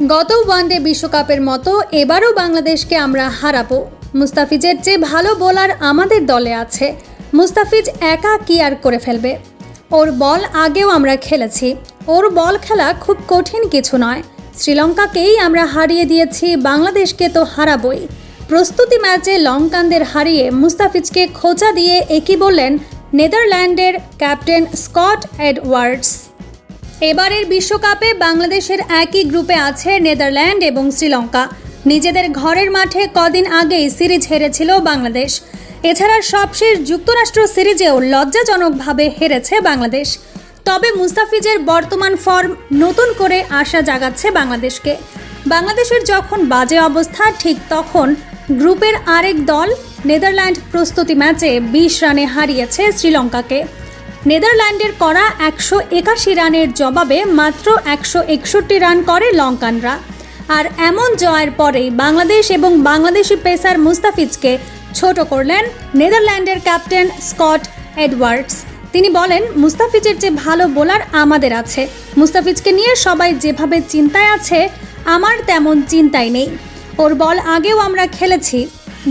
গত ওয়ানডে বিশ্বকাপের মতো এবারও বাংলাদেশকে আমরা হারাবো। মুস্তাফিজের চেয়ে ভালো বোলার আমাদের দলে আছে। মুস্তাফিজ একা কি আর করে ফেলবে? ওর বল আগেও আমরা খেলেছি। ওর বল খেলা খুব কঠিন কিছু নয়। শ্রীলঙ্কাকেই আমরা হারিয়ে দিয়েছি, বাংলাদেশকে তো হারাবই। প্রস্তুতি ম্যাচে লঙ্কানদের হারিয়ে মুস্তাফিজকে খোঁচা দিয়ে একই বললেন নেদারল্যান্ডের ক্যাপ্টেন স্কট এডওয়ার্ডস। এবারের বিশ্বকাপে বাংলাদেশের একই গ্রুপে আছে নেদারল্যান্ড এবং শ্রীলঙ্কা। নিজেদের ঘরের মাঠে কদিন আগেই সিরিজ হেরেছিল বাংলাদেশ। এছাড়া সবশেষ যুক্তরাষ্ট্র সিরিজেও লজ্জাজনকভাবে হেরেছে বাংলাদেশ। তবে মুস্তাফিজের বর্তমান ফর্ম নতুন করে আশা জাগাচ্ছে বাংলাদেশকে। বাংলাদেশের যখন বাজে অবস্থা, ঠিক তখন গ্রুপের আরেক দল, নেদারল্যান্ড প্রস্তুতি ম্যাচে বিশ রানে হারিয়েছে শ্রীলঙ্কাকে। নেদারল্যান্ডের করা একশো একাশি রানের জবাবে মাত্র একশো একষট্টি রান করে লঙ্কানরা। আর এমন জয়ের পরেই বাংলাদেশ এবং বাংলাদেশি পেসার মুস্তাফিজকে ছোট করলেন নেদারল্যান্ডের ক্যাপ্টেন স্কট এডওয়ার্ডস। তিনি বলেন, মুস্তাফিজের যে ভালো বোলার আমাদের আছে। মুস্তাফিজকে নিয়ে সবাই যেভাবে চিন্তায় আছে, আমার তেমন চিন্তাই নেই। ওর বল আগেও আমরা খেলেছি।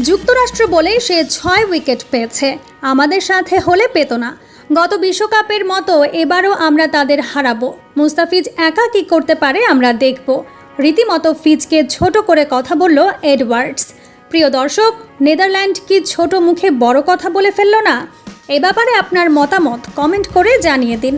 যুক্তরাষ্ট্র বলেই সে ছয় উইকেট পেয়েছে। আমাদের সাথে হলে পেত না। গত বিশ্বকাপের মতো এবারও আমরা তাদের হারাবো। মুস্তাফিজ একা কি করতে পারে আমরা দেখব। রীতিমতো ফিজকে ছোট করে কথা বলল এডওয়ার্ডস। প্রিয় দর্শক, নেদারল্যান্ড কি ছোট মুখে বড় কথা বলে ফেলল না? এ ব্যাপারে আপনার মতামত কমেন্ট করে জানিয়ে দিন।